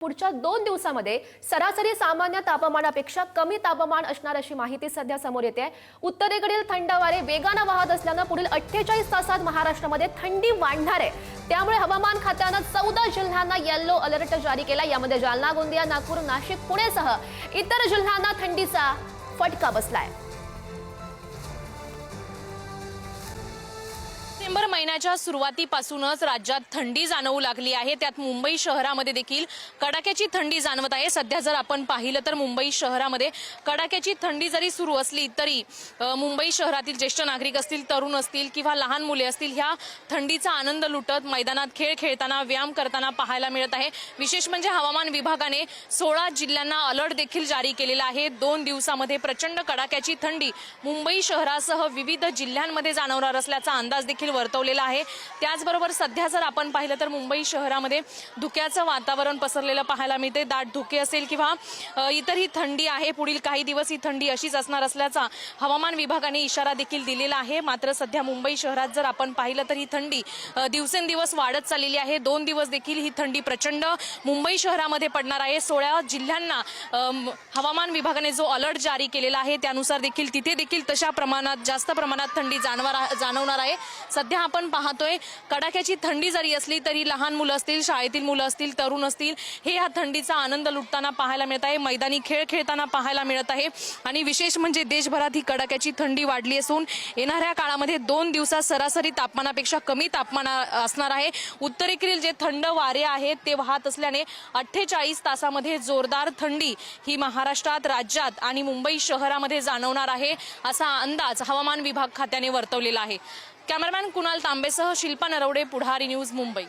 पुढच्या दोन दिवसामध्ये सरासरी सामान्य तापमानापेक्षा कमी तापमान असणार अशी माहिती सध्या समोर येते. आहे उत्तरेकडील थंड वारे वेगानं वाहत असल्यानं पुढील अठ्ठेचाळीस तासात महाराष्ट्रामध्ये थंडी वाढणार आहे. त्यामुळे हवामान खात्यानं चौदा जिल्ह्यांना येल्लो अलर्ट जारी केला. यामध्ये जालना गोंदिया नागपूर नाशिक पुणेसह इतर जिल्ह्यांना थंडीचा फटका बसलाय. डिसेंबर महिन्याच्या सुरुवातीपासूनच राज्यात थंडी जाणवू लागली आहे. त्यात मुंबई शहरामध्ये देखील कडाक्याची थंडी जाणवत आहे. सध्या जर आपण पाहिलं तर मुंबई शहरामध्ये कडाक्याची थंडी जरी सुरू असली तरी मुंबई शहरातील ज्येष्ठ नागरिक असतील तरुण असतील किंवा लहान मुले असतील ह्या थंडीचा आनंद लुटत मैदानात खेळ खेळताना व्यायाम करताना पाहायला मिळत आहे. विशेष म्हणजे हवामान विभागाने सोळा जिल्ह्यांना अलर्ट देखील जारी केलेला आहे. दोन दिवसामध्ये प्रचंड कडाक्याची थंडी मुंबई शहरासह विविध जिल्ह्यांमध्ये जाणवणार असल्याचा अंदाज देखील वर्तवलेला आहे. त्याचबरोबर सध्या जर आपण पाहिलं तर मुंबई शहरामध्ये धुक्याचं वातावरण पसरलेलं पाहायला मिळते दाट धुके असेल किंवा इतर ही थंडी आहे. पुढील काही दिवस ही थंडी अशीच असणार असल्याचा हवामान विभागाने इशारा देखील दिलेला आहे. मात्र सध्या मुंबई शहरात जर आपण पाहिलं तर ही थंडी दिवसेंदिवस वाढत चाललेली आहे. दोन दिवस देखील ही थंडी प्रचंड मुंबई शहरामध्ये पडणार आहे. सोळा जिल्ह्यांना हवामान विभागाने जो अलर्ट जारी केलेला आहे त्यानुसार देखील तिथे देखील तशा प्रमाणात जास्त प्रमाणात थंडी जाणवार जाणवणार आहे. सध्या आपण पाहतोय कडाक्याची थंडी जरी असली तरी लहान मुलं असतील शाळेतील मुलं असतील तरुण असतील हे या थंडीचा आनंद लुटताना पाहायला मिळत आहे. मैदानी खेळ खेळताना पाहायला मिळत आहे. आणि विशेष म्हणजे देशभरात ही कडाक्याची थंडी वाढली असून येणाऱ्या काळामध्ये दोन दिवसात सरासरी तापमानापेक्षा कमी तापमान असणार आहे. उत्तरेकडील जे थंड वारे आहेत ते वाहत असल्याने अठ्ठेचाळीस तासामध्ये जोरदार थंडी ही महाराष्ट्रात राज्यात आणि मुंबई शहरामध्ये जाणवणार आहे असा अंदाज हवामान विभाग खात्याने वर्तवलेला आहे. कॅमेरामॅन कुणाल तांबेसह शिल्पा नरवडे पुढारी न्यूज मुंबई.